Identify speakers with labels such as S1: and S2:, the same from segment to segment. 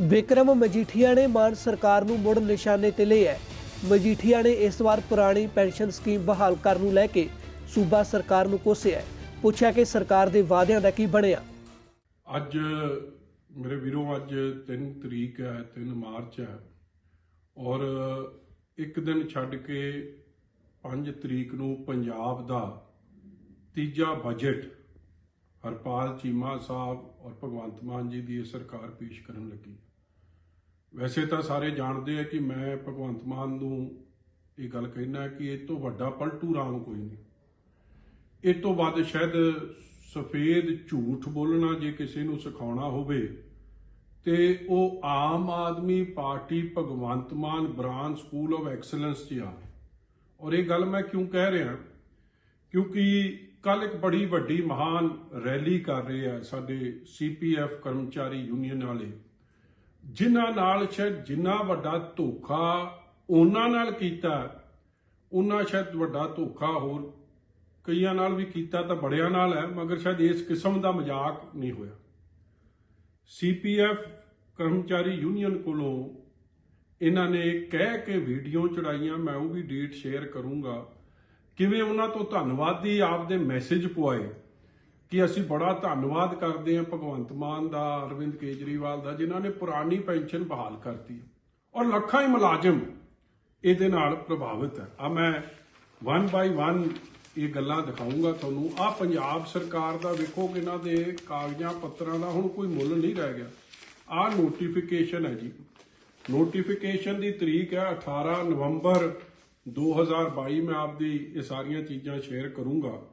S1: ਵਿਕਰਮ ਮਜੀਠੀਆ ਨੇ ਮਾਨ ਸਰਕਾਰ ਨੂੰ ਮੁੜ ਨਿਸ਼ਾਨੇ ਤੇ ਲਿਆ ਮਜੀਠੀਆ ਨੇ ਇਸ ਵਾਰ ਪੁਰਾਣੀ ਪੈਨਸ਼ਨ ਸਕੀਮ ਬਹਾਲ ਕਰਨ ਨੂੰ ਲੈ ਕੇ ਸੂਬਾ ਸਰਕਾਰ ਨੂੰ ਕੋਸਿਆ ਪੁੱਛਿਆ ਕਿ ਸਰਕਾਰ ਦੇ ਵਾਅਦਿਆਂ ਦਾ ਕੀ ਬਣਿਆ?
S2: ਅੱਜ ਮੇਰੇ ਵੀਰੋ, ਅੱਜ 3 ਤਰੀਕ ਹੈ 3 ਮਾਰਚ ਹੈ ਔਰ ਇੱਕ ਦਿਨ ਛੱਡ ਕੇ 5 ਤਰੀਕ ਨੂੰ ਪੰਜਾਬ ਦਾ ਤੀਜਾ ਬਜਟ ਹਰਪਾਲ ਚੀਮਾ ਸਾਹਿਬ ਔਰ ਭਗਵੰਤ ਮਾਨ ਜੀ ਦੀ ਇਹ ਸਰਕਾਰ ਪੇਸ਼ ਕਰਨ ਲੱਗੀ। ਵੈਸੇ ਤਾਂ ਸਾਰੇ ਜਾਣਦੇ ਆ ਕਿ ਮੈਂ ਭਗਵੰਤ ਮਾਨ ਨੂੰ ਇਹ ਗੱਲ ਕਹਿਣਾ ਕਿ ਇਹ ਤੋਂ ਵੱਡਾ ਪਲਟੂ ਰਾਮ ਕੋਈ ਨਹੀਂ। ਇਹ ਤੋਂ ਵੱਧ ਸ਼ਾਇਦ ਸਫੇਦ ਝੂਠ ਬੋਲਣਾ ਜੇ ਕਿਸੇ ਨੂੰ ਸਿਖਾਉਣਾ ਹੋਵੇ, ਤੇ ਉਹ Aam Aadmi party Bhagwant Mann branch school of excellence 'ਚ ਆ। ਔਰ ਇਹ ਗੱਲ ਮੈਂ ਕਿਉਂ ਕਹਿ ਰਿਹਾ? ਕਿਉਂਕਿ ਕੱਲ ਇੱਕ ਬੜੀ ਵੱਡੀ ਮਹਾਨ ਰੈਲੀ ਕਰ ਰਹੇ ਆ ਸਾਡੇ ਸੀਪੀਐਫ ਕਰਮਚਾਰੀ ਯੂਨੀਅਨ ਵਾਲੇ। ਜਿਨ੍ਹਾਂ ਨਾਲ ਸ਼ਾਇਦ ਜਿੰਨਾ ਵੱਡਾ ਧੋਖਾ ਉਹਨਾਂ ਨਾਲ ਕੀਤਾ, ਉਹਨਾਂ ਸ਼ਾਇਦ ਵੱਡਾ ਧੋਖਾ ਹੋਰ ਕਈਆਂ ਨਾਲ ਵੀ ਕੀਤਾ ਤਾਂ ਬੜਿਆਂ ਨਾਲ ਹੈ, ਮਗਰ ਸ਼ਾਇਦ ਇਸ ਕਿਸਮ ਦਾ ਮਜ਼ਾਕ ਨਹੀਂ ਹੋਇਆ। ਸੀਪੀਐਫ ਕਰਮਚਾਰੀ ਯੂਨੀਅਨ ਕੋਲੋਂ ਇਹਨਾਂ ਨੇ ਕਹਿ ਕੇ ਵੀਡੀਓ ਚੜਾਈਆਂ, ਮੈਂ ਉਹ ਵੀ ਡੇਟ ਸ਼ੇਅਰ ਕਰੂੰਗਾ। ਕਿਵੇਂ ਉਹਨਾਂ ਤੋਂ ਧੰਨਵਾਦੀ ਆਪਦੇ ਮੈਸੇਜ ਪਵਾਏ? ਕਿ ਅਸੀਂ ਬੜਾ ਧੰਨਵਾਦ ਕਰਦੇ ਹਾਂ ਭਗਵੰਤ ਮਾਨ ਦਾ, ਅਰਵਿੰਦ ਕੇਜਰੀਵਾਲ ਦਾ, ਜਿਨ੍ਹਾਂ ਨੇ ਪੁਰਾਣੀ ਪੈਨਸ਼ਨ ਬਹਾਲ ਕਰਤੀ ਔਰ ਲੱਖਾਂ ਹੀ ਮੁਲਾਜ਼ਮ ਇਹਦੇ ਨਾਲ ਪ੍ਰਭਾਵਿਤ ਹੈ। ਆ ਮੈਂ ਵਨ ਬਾਈ ਵਨ ਇਹ ਗੱਲਾਂ ਦਿਖਾਉਂਗਾ ਤੁਹਾਨੂੰ। ਆ ਪੰਜਾਬ ਸਰਕਾਰ ਦਾ ਵੇਖੋ ਕਿ ਇਹਨਾਂ ਦੇ ਕਾਗਜ਼ਾਂ ਪੱਤਰਾਂ ਦਾ ਹੁਣ ਕੋਈ ਮੁੱਲ ਨਹੀਂ ਰਹਿ ਗਿਆ। ਆ ਨੋਟੀਫਿਕੇਸ਼ਨ ਹੈ ਜੀ। ਨੋਟੀਫਿਕੇਸ਼ਨ ਦੀ ਤਰੀਕ ਹੈ 18 ਨਵੰਬਰ 2022 ਮੈਂ ਆਪਦੀ ਇਹ ਸਾਰੀਆਂ ਚੀਜ਼ਾਂ ਸ਼ੇਅਰ ਕਰੂੰਗਾ।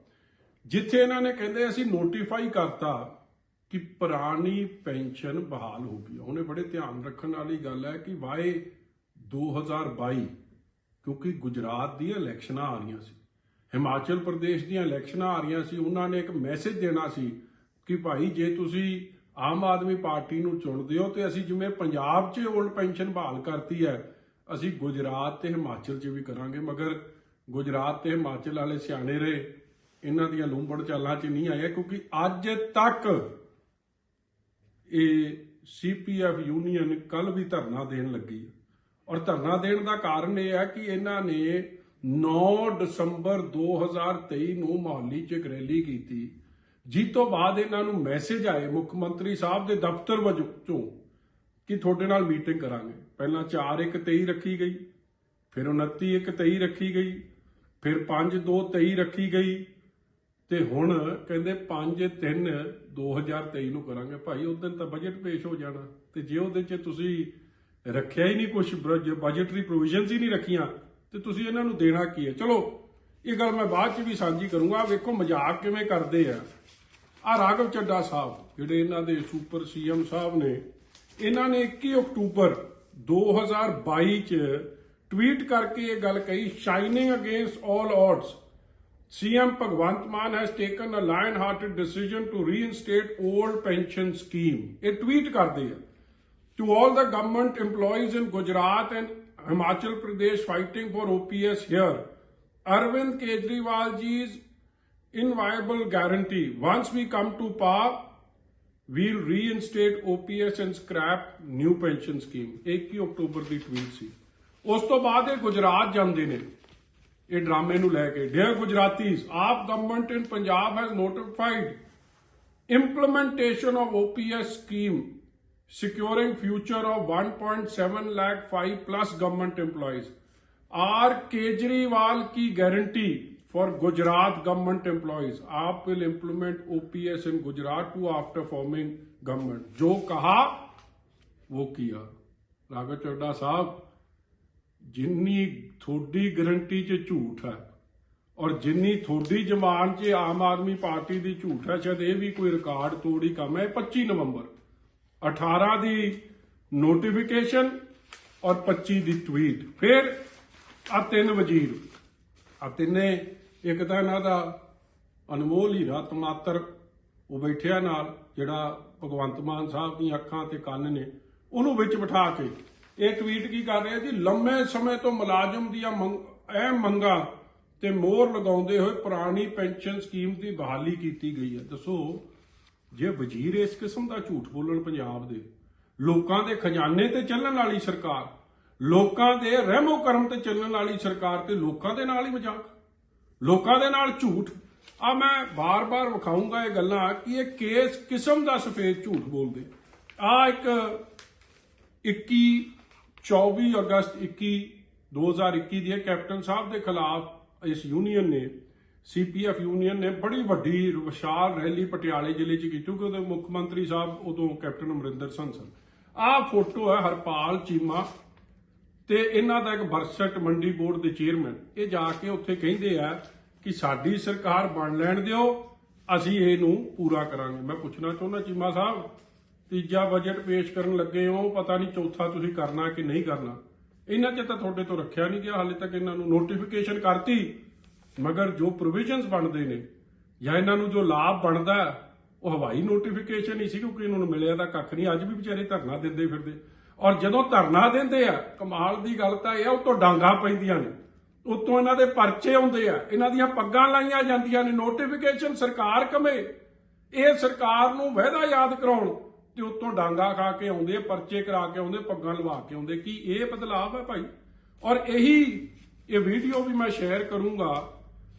S2: ਜਿੱਥੇ ਇਹਨਾਂ ਨੇ ਕਹਿੰਦੇ ਅਸੀਂ ਨੋਟੀਫਾਈ ਕਰਤਾ ਕਿ ਪੁਰਾਣੀ ਪੈਨਸ਼ਨ ਬਹਾਲ ਹੋ ਗਈ ਉਹਨੇ ਬੜੇ ਧਿਆਨ ਰੱਖਣ ਵਾਲੀ ਗੱਲ ਹੈ ਕਿ ਵਾਏ 2022 ਕਿਉਂਕਿ ਗੁਜਰਾਤ ਦੀਆਂ ਇਲੈਕਸ਼ਨਾਂ ਆ ਰਹੀਆਂ ਸੀ, ਹਿਮਾਚਲ ਪ੍ਰਦੇਸ਼ ਦੀਆਂ ਇਲੈਕਸ਼ਨਾਂ ਆ ਰਹੀਆਂ ਸੀ, ਉਹਨਾਂ ਨੇ ਇੱਕ ਮੈਸੇਜ ਦੇਣਾ ਸੀ ਕਿ ਭਾਈ ਜੇ ਤੁਸੀਂ ਆਮ ਆਦਮੀ ਪਾਰਟੀ ਨੂੰ ਚੁਣਦੇ ਹੋ ਤੇ ਅਸੀਂ ਜਿਵੇਂ ਪੰਜਾਬ 'ਚ 올ਡ ਪੈਨਸ਼ਨ ਬਹਾਲ ਕਰਤੀ ਹੈ, ਅਸੀਂ ਗੁਜਰਾਤ ਤੇ ਹਿਮਾਚਲ 'ਚ ਵੀ ਕਰਾਂਗੇ। ਮਗਰ ਗੁਜਰਾਤ ਤੇ ਹਿਮਾਚਲ ਵਾਲੇ ਸਿਆਣੇ ਰਹੇ ਇਹਨਾਂ ਦੀਆਂ ਲੂੰਬੜ ਚਾਲਾਂ 'ਚ ਨਹੀਂ ਆਇਆ, ਕਿਉਂਕਿ ਅੱਜ ਤੱਕ ਇਹ ਸੀਪੀਐਫ ਯੂਨੀਅਨ ਕੱਲ ਵੀ ਧਰਨਾ ਦੇਣ ਲੱਗੀ ਔਰ ਧਰਨਾ ਦੇਣ ਦਾ ਕਾਰਨ ਇਹ ਹੈ ਕਿ ਇਹਨਾਂ ਨੇ 9 ਦਸੰਬਰ 2023 ਨੂੰ ਮੋਹਾਲੀ 'ਚ ਇੱਕ ਰੈਲੀ ਕੀਤੀ। ਜਿਸ ਤੋਂ ਬਾਅਦ ਇਹਨਾਂ ਨੂੰ ਮੈਸੇਜ ਆਏ ਮੁੱਖ ਮੰਤਰੀ ਸਾਹਿਬ ਦੇ ਦਫ਼ਤਰ ਵਜੋਂ ਕਿ ਤੁਹਾਡੇ ਨਾਲ ਮੀਟਿੰਗ ਕਰਾਂਗੇ। ਪਹਿਲਾਂ 4 1 23 ਰੱਖੀ ਗਈ, ਫਿਰ 29 1 23 ਰੱਖੀ ਗਈ, ਫਿਰ 5 2 23 ਰੱਖੀ ਗਈ ਤੇ ਹੁਣ ਕਹਿੰਦੇ 5 3 2023 ਨੂੰ ਕਰਾਂਗੇ। ਭਾਈ, ਉਸ ਦਿਨ ਤਾਂ ਬਜਟ ਪੇਸ਼ ਹੋ ਜਾਣਾ। ਤੇ ਜੇ ਉਹਦੇ 'ਚ ਤੁਸੀਂ ਰੱਖਿਆ ਹੀ ਨਹੀਂ ਕੁਝ ਬਜਟਰੀ ਪ੍ਰੋਵੀਜ਼ਨਸ ਹੀ ਨਹੀਂ ਰੱਖੀਆਂ, ਤੇ ਤੁਸੀਂ ਇਹਨਾਂ ਨੂੰ ਦੇਣਾ ਕੀ ਹੈ? ਚਲੋ, ਇਹ ਗੱਲ ਮੈਂ ਬਾਅਦ 'ਚ ਵੀ ਸਾਂਝੀ ਕਰੂੰਗਾ। ਵੇਖੋ ਮਜ਼ਾਕ ਕਿਵੇਂ ਕਰਦੇ ਆ। ਆ ਰਾਘਵ ਚੱਡਾ ਸਾਹਿਬ, ਜਿਹੜੇ ਇਹਨਾਂ ਦੇ ਸੁਪਰ ਸੀਐਮ ਸਾਹਿਬ ਨੇ, ਇਹਨਾਂ ਨੇ 21 ਅਕਤੂਬਰ 2022 ਚ ਟਵੀਟ ਕਰਕੇ ਇਹ ਗੱਲ ਕਹੀ shining against all odds CM Bhagwant Mann has taken a lion-hearted decision to reinstate old pension scheme. ਇਹ ਟਵੀਟ ਕਰਦੇ ਆ to all the government employees in Gujarat and Himachal Pradesh fighting for OPS here. Arvind Kejriwal ji's inviolable guarantee. Once we come to power, we'll reinstate OPS and scrap new pension scheme. 21 October the tweet ਸੀ ਉਸ ਤੋਂ ਬਾਅਦ ਇਹ ਗੁਜਰਾਤ ਜਾਂਦੇ ਨੇ ਇਹ ਡਰਾਮੇ ਨੂੰ ਲੈ ਕੇ dear Gujaratis AAP government in Punjab has notified implementation of OPS scheme securing future of 1.7 lakh 5 plus government employees are Kejriwal ki guarantee for Gujarat government employees aap will implement OPS in Gujarat too after forming government जो कहा वो किया राघव चड्डा साहब ਜਿੰਨੀ ਤੁਹਾਡੀ guarantee 'ਚ ਝੂਠ ਹੈ ਔਰ ਜਿੰਨੀ ਤੁਹਾਡੀ ਜਮਾਨ 'ਚ ਆਮ ਆਦਮੀ ਪਾਰਟੀ ਦੀ ਝੂਠ ਹੈ, ਸ਼ਾਇਦ ਇਹ ਵੀ ਕੋਈ ਰਿਕਾਰਡ ਤੋੜੀ ਕੰਮ ਹੈ। 25 ਨਵੰਬਰ 18 ਦੀ ਨੋਟੀਫਿਕੇਸ਼ਨ ਔਰ 25 ਦੀ ਟਵੀਟ ਫਿਰ ਆ ਤਿੰਨ ਵਜ਼ੀਰ, ਆ ਤਿੰਨੇ, ਇੱਕ ਤਾਂ ਇਹਨਾਂ ਦਾ ਅਨਮੋਲ ਹੀਰਾ ਤਮਾਤਰ, ਉਹ ਬੈਠਿਆ ਨਾਲ, ਜਿਹੜਾ ਭਗਵੰਤ ਮਾਨ ਸਾਹਿਬ ਦੀਆਂ ਅੱਖਾਂ ਤੇ ਕੰਨ ਨੇ, ਉਹਨੂੰ ਵਿੱਚ ਬਿਠਾ ਕੇ ਇਹ ਟਵੀਟ ਕੀ ਕਰ ਰਿਹਾ ਜੀ? ਲੰਮੇ ਸਮੇਂ ਤੋਂ ਮੁਲਾਜ਼ਮ ਦੀਆਂ ਮੰਗ- ਅਹਿਮ ਮੰਗਾਂ ਤੇ ਮੋਹਰ ਲਗਾਉਂਦੇ ਹੋਏ ਪੁਰਾਣੀ ਪੈਨਸ਼ਨ ਸਕੀਮ ਦੀ ਬਹਾਲੀ ਕੀਤੀ ਗਈ ਹੈ। ਦੱਸੋ, ਜੇ ਵਜ਼ੀਰ ਇਸ ਕਿਸਮ ਦਾ ਝੂਠ ਬੋਲਣ ਪੰਜਾਬ ਦੇ, ਲੋਕਾਂ ਦੇ ਖਜ਼ਾਨੇ ਤੇ ਚੱਲਣ ਵਾਲੀ ਸਰਕਾਰ, ਲੋਕਾਂ ਦੇ ਰਹਿਮੋ ਕਰਮ ਤੇ ਚੱਲਣ ਵਾਲੀ ਸਰਕਾਰ ਤੇ ਲੋਕਾਂ ਦੇ ਨਾਲ ਹੀ ਮਜ਼ਾਕ, ਲੋਕਾਂ ਦੇ ਨਾਲ ਝੂਠ। ਆ ਮੈਂ ਬਾਰ-ਬਾਰ ਵਿਖਾਊਂਗਾ ਇਹ ਗੱਲਾਂ ਕਿ ਇਹ ਕੇਸ ਕਿਸਮ ਦਾ ਸਫੇਦ ਝੂਠ ਬੋਲਦੇ। ਆ ਇੱਕ 21 24 ਅਗਸਤ 21 2021 ਦੀ ਹੈ ਕੈਪਟਨ ਸਾਹਿਬ ਦੇ ਖਿਲਾਫ ਇਸ ਯੂਨੀਅਨ ਨੇ ਸੀਪੀਐਫ ਯੂਨੀਅਨ ਨੇ ਬੜੀ ਵੱਡੀ ਵਿਸ਼ਾਲ ਰੈਲੀ ਪਟਿਆਲੇ ਜ਼ਿਲ੍ਹੇ 'ਚ ਕੀਤੀ ਕਿਉਂਕਿ ਉਹਦੇ ਮੁੱਖ ਮੰਤਰੀ ਸਾਹਿਬ ਉਦੋਂ ਕੈਪਟਨ ਅਮਰਿੰਦਰ ਸਿੰਘ ਸਨ। ਆਹ ਫੋਟੋ ਹੈ ਹਰਪਾਲ ਚੀਮਾ ਤੇ ਇਹਨਾਂ ਦਾ ਇੱਕ ਬਰਸਟ ਮੰਡੀ ਬੋਰਡ ਦੇ ਚੇਅਰਮੈਨ। ਇਹ ਜਾ ਕੇ ਉੱਥੇ ਕਹਿੰਦੇ ਆ ਕਿ ਸਾਡੀ ਸਰਕਾਰ ਬਣ ਲੈਣ ਦਿਓ, ਅਸੀਂ ਇਹਨੂੰ ਪੂਰਾ ਕਰਾਂਗੇ। ਮੈਂ ਪੁੱਛਣਾ ਚਾਹੁੰਦਾ ਚੀਮਾ ਸਾਹਿਬ ਤੀਜਾ ਬਜਟ ਪੇਸ਼ ਕਰਨ ਲੱਗੇ ਹੋ, ਪਤਾ ਨਹੀਂ ਚੌਥਾ ਤੁਸੀਂ ਕਰਨਾ ਕਿ ਨਹੀਂ ਕਰਨਾ। ਇਹਨਾਂ 'ਚ ਤਾਂ ਤੁਹਾਡੇ ਤੋਂ ਰੱਖਿਆ ਨਹੀਂ ਗਿਆ, ਹਾਲੇ ਤੱਕ ਇਹਨਾਂ ਨੂੰ ਨੋਟੀਫਿਕੇਸ਼ਨ ਕਰਤੀ। ਮਗਰ ਜੋ ਪ੍ਰੋਵੀਜ਼ਨਸ ਬਣਦੇ ਨੇ, ਜਾਂ ਇਹਨਾਂ ਨੂੰ ਜੋ ਲਾਭ ਬਣਦਾ, ਉਹ ਹਵਾਈ ਨੋਟੀਫਿਕੇਸ਼ਨ ਹੀ ਸੀ, ਕਿਉਂਕਿ ਇਹਨਾਂ ਨੂੰ ਮਿਲਿਆ ਤਾਂ ਕੱਖ ਨਹੀਂ, ਅੱਜ ਵੀ ਵਿਚਾਰੇ ਧਰਨਾ ਦਿੰਦੇ ਫਿਰਦੇ। ਔਰ ਜਦੋਂ ਧਰਨਾ ਦਿੰਦੇ ਆ, ਕਮਾਲ ਦੀ ਗੱਲ ਤਾਂ ਇਹ ਆ ਉਤੋਂ ਡਾਂਗਾ ਪੈਂਦੀਆਂ ਨੇ। ਉਤੋਂ ਇਹਨਾਂ ਦੇ ਪਰਚੇ ਆਉਂਦੇ ਆ, ਇਹਨਾਂ ਦੀਆਂ ਪੱਗਾਂ ਲਾਈਆਂ ਜਾਂਦੀਆਂ ਨੇ ਨੋਟੀਫਿਕੇਸ਼ਨ ਸਰਕਾਰ ਕਮੇ। ਇਹ ਸਰਕਾਰ ਨੂੰ ਵਾਅਦਾ ਯਾਦ ਕਰਾਉਣ। ਤੇ ਉਤੋਂ ਡਾਂਗਾ ਖਾ ਕੇ ਆਉਂਦੇ, ਪਰਚੇ ਕਰਾ ਕੇ ਆਉਂਦੇ, ਪੱਗਾਂ ਲਵਾ ਕੇ ਆਉਂਦੇ। ਕੀ ਇਹ ਬਦਲਾਅ ਹੈ ਭਾਈ? ਔਰ ਇਹੀ ਇਹ ਵੀਡੀਓ ਵੀ ਮੈਂ ਸ਼ੇਅਰ ਕਰੂੰਗਾ।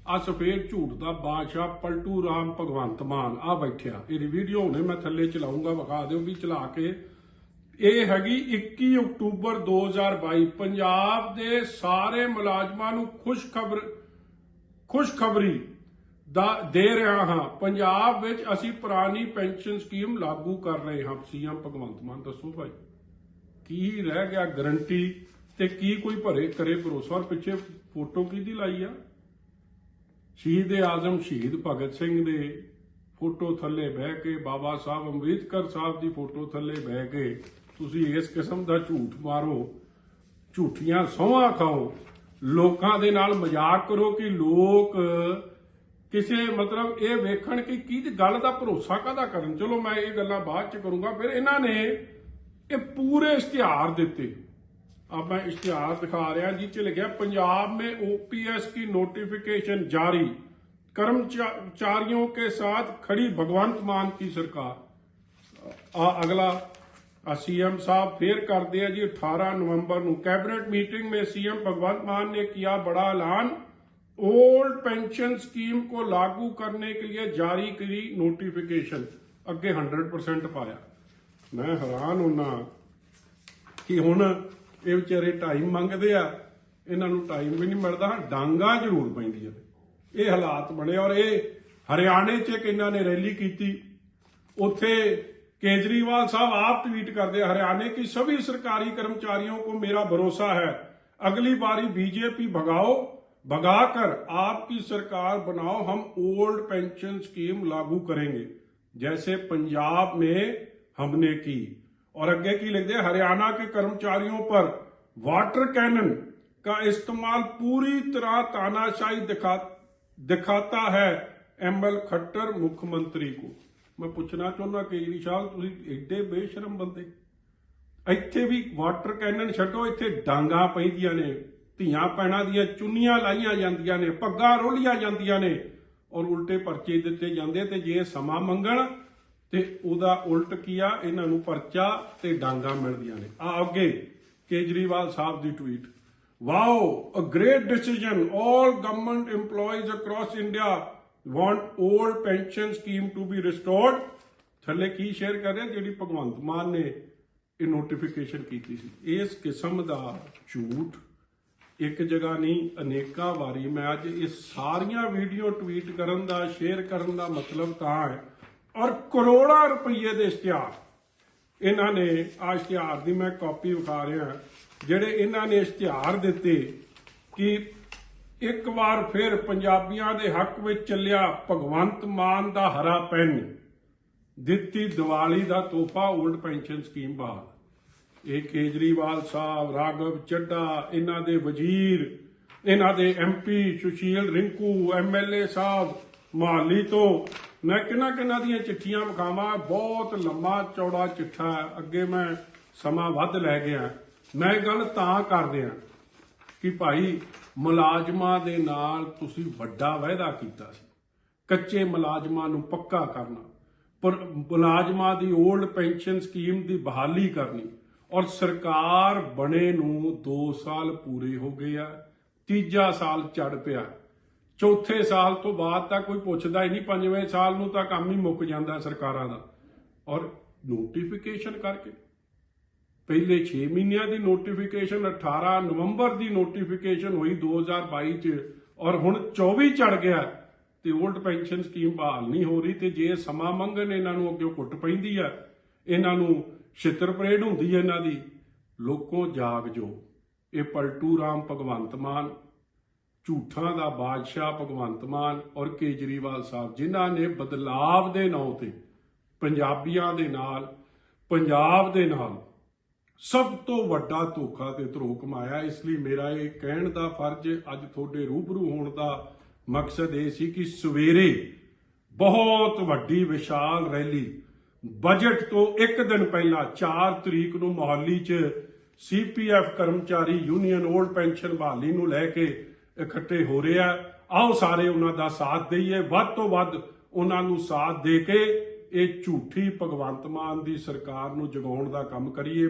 S2: ਆ ਸਫੇਦ ਝੂਠ ਦਾ ਬਾਦਸ਼ਾਹ ਪਲਟੂ ਰਾਮ ਭਗਵੰਤ ਮਾਨ, ਆ ਬੈਠਿਆ। ਇਹਦੀ ਵੀਡੀਓ ਹੁਣੇ ਮੈਂ ਥੱਲੇ ਚਲਾਉਂਗਾ, ਵਿਖਾ ਦਿਓ ਵੀ ਚਲਾ ਕੇ। ਇਹ ਹੈਗੀ 21 ਅਕਤੂਬਰ 2022 ਪੰਜਾਬ ਦੇ ਸਾਰੇ ਮੁਲਾਜ਼ਮਾਂ ਨੂੰ ਖੁਸ਼ਖਬਰ ਖੁਸ਼ਖਬਰੀ ਦਾ ਦੇ ਰਿਹਾ ਹਾਂ। ਪੰਜਾਬ ਵਿੱਚ ਅਸੀਂ ਪੁਰਾਣੀ ਪੈਨਸ਼ਨ ਸਕੀਮ ਲਾਗੂ ਕਰ ਰਹੇ ਹਾਂ। ਸੀਐਮ ਭਗਵੰਤ ਮਾਨ, ਦੱਸੋ ਭਾਈ, ਕੀ ਰਹਿ ਗਿਆ ਗਰੰਟੀ ਤੇ ਕੀ ਕੋਈ ਭਰੇ ਕਰੇ ਭਰੋਸਾ? ਪਿੱਛੇ ਫੋਟੋ ਕਿਹਦੀ ਲਾਈ ਆ? ਸ਼ਹੀਦ ਆਜ਼ਮ, ਸ਼ਹੀਦ ਭਗਤ ਸਿੰਘ ਦੇ ਫੋਟੋ ਥੱਲੇ ਬਹਿ ਕੇ, ਬਾਬਾ ਸਾਹਿਬ ਅੰਬੇਦਕਰ ਸਾਹਿਬ ਦੀ ਫੋਟੋ ਥੱਲੇ ਬਹਿ ਕੇ, ਤੁਸੀਂ ਇਸ ਕਿਸਮ ਦਾ ਝੂਠ ਮਾਰੋ, ਝੂਠੀਆਂ ਸੌਹਾਂ ਖਾਓ। ਲੋਕਾਂ ਦੇ ਨਾਲ ਮਜ਼ਾਕ ਕਰੋ ਕਿ ਲੋਕ ਕਿਸੇ ਮਤਲਬ ਇਹ ਵੇਖਣ ਕਿ ਕੀ ਗੱਲ ਦਾ ਭਰੋਸਾ ਕਾਹਦਾ ਕਰਨ ਚਲੋ ਮੈਂ ਇਹ ਗੱਲਾਂ ਬਾਅਦ ਚ ਕਰੂੰਗਾ ਫਿਰ ਇਹਨਾਂ ਨੇ ਇਹ ਪੂਰੇ ਇਸ਼ਤਿਹਾਰ ਦਿੱਤੇ अब मैं इश्तिहार दिखा रहा जी च लिखा पंजाब में ओपीएस की नोटिफिकेशन जारी कर्मचारियों के साथ खड़ी भगवंत मान की सरकार आ, अगला सीएम साहब फिर कर दिया जी 18 नवंबर ਨੂੰ कैबिनेट मीटिंग में सीएम भगवंत मान ने किया बड़ा ऐलान ओल्ड पेंशन स्कीम को लागू करने के लिए जारी करी नोटिफिकेशन ਅੱਗੇ 100% ਪਾਇਆ ਮੈਂ ਹੈਰਾਨ ਹੁੰਨਾ ਕਿ ਹੁਣ ਇਹ ਵਿਚਾਰੇ ਟਾਈਮ ਮੰਗਦੇ ਆ ਇਹਨਾਂ ਨੂੰ ਟਾਈਮ ਵੀ ਨਹੀਂ ਮਿਲਦਾ ਡਾਂਗਾ ਜ਼ਰੂਰ ਪੈਂਦੀਆਂ ਨੇ ਇਹ ਹਾਲਾਤ ਬਣੇ ਔਰ ਇਹ ਹਰਿਆਣੇ 'ਚ ਇੱਕ ਇਹਨਾਂ ਨੇ ਰੈਲੀ ਕੀਤੀ ਉੱਥੇ केजरीवाल साहब आप ट्वीट कर दे हरियाणा की सभी सरकारी कर्मचारियों को मेरा भरोसा है अगली बारी बीजेपी भगाओ भगाकर आपकी सरकार बनाओ हम ओल्ड पेंशन स्कीम लागू करेंगे जैसे पंजाब में हमने की और आगे की लिख दे हरियाणा के कर्मचारियों पर वाटर कैनन का इस्तेमाल पूरी तरह तानाशाही दिखा दिखाता है एमएल खट्टर मुख्यमंत्री को ਮੈਂ ਪੁੱਛਣਾ ਚਾਹੁੰਦਾ ਕੇਜਰੀਵਾਲ ਤੁਸੀਂ ਐਡੇ ਬੇਸ਼ਰਮ ਬੰਦੇ ਇੱਥੇ ਵੀ ਵਾਟਰ ਕੈਨਨ ਛੱਡੋ ਇੱਥੇ ਡਾਂਗਾ ਪੈਂਦੀਆਂ ਨੇ ਧੀਆਂ ਪੈਣਾ ਦੀਆਂ ਚੁੰਨੀਆਂ ਲਾਈਆਂ ਜਾਂਦੀਆਂ ਨੇ, ਪੱਗਾਂ ਰੋਲੀਆਂ ਜਾਂਦੀਆਂ ਨੇ ਔਰ ਉਲਟੇ ਪਰਚੇ ਦਿੱਤੇ ਜਾਂਦੇ ਤੇ ਜੇ ਸਮਾਂ ਮੰਗਣ ਤੇ ਉਹਦਾ ਉਲਟ ਕੀਆ, ਇਹਨਾਂ ਨੂੰ ਪਰਚਾ ਤੇ ਡਾਂਗਾ ਮਿਲਦੀਆਂ ਨੇ। ਆ ਅੱਗੇ ਕੇਜਰੀਵਾਲ ਸਾਹਿਬ ਦੀ tweet wow a great decision all government EMPLOYEES across India want old pension scheme to be restored ਥੱਲੇ ਕੀ ਸ਼ੇਅਰ ਕਰ ਰਿਹਾ? ਜਿਹੜੀ ਭਗਵੰਤ ਮਾਨ ਨੇ ਇਹ ਨੋਟੀਫਿਕੇਸ਼ਨ ਕੀਤੀ ਸੀ। ਇਸ ਕਿਸਮ ਦਾ ਝੂਠ ਇੱਕ ਜਗ੍ਹਾ ਨਹੀਂ, ਅਨੇਕਾਂ ਵਾਰੀ ਮੈਂ ਅੱਜ ਇਹ ਸਾਰੀਆਂ ਵੀਡੀਓ ਟਵੀਟ ਕਰਨ ਦਾ, ਸ਼ੇਅਰ ਕਰਨ ਦਾ ਮਤਲਬ ਤਾਂ ਹੈ ਔਰ ਕਰੋੜਾਂ ਰੁਪਏ ਦੇ ਇਸ਼ਤਿਹਾਰ। ਇਹਨਾਂ ਨੇ ਆ ਇਸ਼ਤਿਹਾਰ ਦੀ ਮੈਂ ਕਾਪੀ ਵਿਖਾ ਰਿਹਾ ਜਿਹੜੇ ਇਹਨਾਂ ਨੇ ਇਸ਼ਤਿਹਾਰ ਦਿੱਤੇ ਕਿ ਇੱਕ ਵਾਰ ਫਿਰ ਪੰਜਾਬੀਆਂ ਦੇ ਹੱਕ ਵਿੱਚ ਚੱਲਿਆ ਭਗਵੰਤ ਮਾਨ ਦਾ ਹਰਾ ਪੈਨ, ਦਿੱਤੀ ਦੀਵਾਲੀ ਦਾ ਤੋਹਫਾ 올ਡ ਪੈਨਸ਼ਨ ਸਕੀਮ ਬਾਹਰ। ਇਹ ਕੇਜਰੀਵਾਲ ਸਾਹਿਬ, ਰਾਘਵ ਚੱਡਾ ਇਹਨਾਂ ਦੇ ਵਜ਼ੀਰ, ਇਹਨਾਂ ਦੇ ਐਮਪੀ ਸੁਸ਼ੀਲ ਰਿੰਕੂ ਐਮਐਲਏ ਸਾਹਿਬ, ਮਹਾਲੀ ਤੋਂ। ਮੈਂ ਕਿੰਨਾ ਕਿੰਨਾ ਦੀਆਂ ਚਿੱਠੀਆਂ ਵਿਖਾਵਾਂ? ਬਹੁਤ ਲੰਮਾ ਚੌੜਾ ਚਿੱਠਾ ਅੱਗੇ ਮੈਂ ਸਮਾਂ ਵੱਧ ਲੈ ਗਿਆ। ਮੈਂ ਗੱਲ ਤਾਂ ਕਰਦੇ ਆ ਕਿ ਭਾਈ, ਮੁਲਾਜ਼ਮਾਂ ਦੇ ਨਾਲ ਤੁਸੀਂ ਵੱਡਾ ਵਾਅਦਾ ਕੀਤਾ ਸੀ। ਕੱਚੇ ਮੁਲਾਜ਼ਮਾਂ ਨੂੰ ਪੱਕਾ ਕਰਨਾ। ਪਰ- ਮੁਲਾਜ਼ਮਾਂ ਦੀ 올ਡ ਪੈਨਸ਼ਨ ਸਕੀਮ ਦੀ ਬਹਾਲੀ ਕਰਨੀ। ਔਰ ਸਰਕਾਰ ਬਣੇ ਨੂੰ 2 ਸਾਲ ਪੂਰੇ ਹੋ ਗਏ ਆ, ਤੀਜਾ ਸਾਲ ਚੜ ਪਿਆ। ਚੌਥੇ ਸਾਲ ਤੋਂ ਬਾਅਦ ਤਾਂ ਕੋਈ ਪੁੱਛਦਾ ਹੀ ਨਹੀਂ, ਪੰਜਵੇਂ ਸਾਲ ਨੂੰ ਤਾਂ ਕੰਮ ਹੀ ਮੁੱਕ ਜਾਂਦਾ ਸਰਕਾਰਾਂ ਦਾ। ਔਰ ਨੋਟੀਫਿਕੇਸ਼ਨ ਕਰਕੇ। ਪਹਿਲੇ 6 ਮਹੀਨਿਆਂ ਦੀ ਨੋਟੀਫਿਕੇਸ਼ਨ 18 ਨਵੰਬਰ ਦੀ ਨੋਟੀਫਿਕੇਸ਼ਨ ਹੋਈ 2022 ਚ, ਔਰ ਹੁਣ 24 ਚੜ ਗਿਆ। ਤੇ 올ਡ ਪੈਨਸ਼ਨ ਸਕੀਮ ਬਹਾਲ ਨਹੀਂ ਹੋ ਰਹੀ ਤੇ ਜੇ ਸਮਾਂ ਮੰਗਣ, ਇਹਨਾਂ ਨੂੰ ਅੱਗੇ ਕੁੱਟ ਪੈਂਦੀ ਆ। ਇਹਨਾਂ ਨੂੰ ਛਿੱਤਰ ਪਰੇਡ ਹੁੰਦੀ ਹੈ ਇਹਨਾਂ ਦੀ। ਲੋਕੋ ਜਾਗ ਜੋ। ਇਹ ਪਲਟੂ ਰਾਮ ਭਗਵੰਤ ਮਾਨ, ਝੂਠਾਂ ਦਾ ਬਾਦਸ਼ਾਹ ਭਗਵੰਤ ਮਾਨ ਔਰ ਕੇਜਰੀਵਾਲ ਸਾਹਿਬ, ਜਿਨ੍ਹਾਂ ਨੇ ਬਦਲਾਵ ਦੇ ਨਾਂ ਤੇ ਪੰਜਾਬੀਆਂ ਦੇ ਨਾਲ, ਪੰਜਾਬ ਦੇ ਨਾਲ ਸਭ ਤੋਂ ਵੱਡਾ ਧੋਖਾ ਤੇ ਧਰੋ ਕਮਾਇਆ। ਇਸ ਲਈ ਮੇਰਾ ਇਹ ਕਹਿਣ ਦਾ ਫਰਜ਼ ਅੱਜ ਤੁਹਾਡੇ ਰੂਬਰੂ ਹੋਣ ਦਾ ਮਕਸਦ ਇਹ ਸੀ ਕਿ ਸਵੇਰੇ ਬਹੁਤ ਵੱਡੀ ਵਿਸ਼ਾਲ ਰੈਲੀ ਬਜਟ ਤੋਂ ਇੱਕ ਦਿਨ ਪਹਿਲਾਂ 4 ਤਰੀਕ ਨੂੰ ਮੋਹਾਲੀ 'ਚ ਸੀਪੀਐਫ ਕਰਮਚਾਰੀ ਯੂਨੀਅਨ 올ਡ ਪੈਨਸ਼ਨ ਬਹਾਲੀ ਨੂੰ ਲੈ ਕੇ ਇਕੱਠੇ ਹੋ ਰਿਹਾ ਆਓ ਸਾਰੇ ਉਹਨਾਂ ਦਾ ਸਾਥ ਦਈਏ। ਵੱਧ ਤੋਂ ਵੱਧ ਉਹਨਾਂ ਨੂੰ ਸਾਥ ਦੇ ਕੇ ਇਹ ਝੂਠੀ ਭਗਵੰਤ ਮਾਨ ਦੀ ਸਰਕਾਰ ਨੂੰ ਜਗਾਉਣ ਦਾ ਕੰਮ ਕਰੀਏ।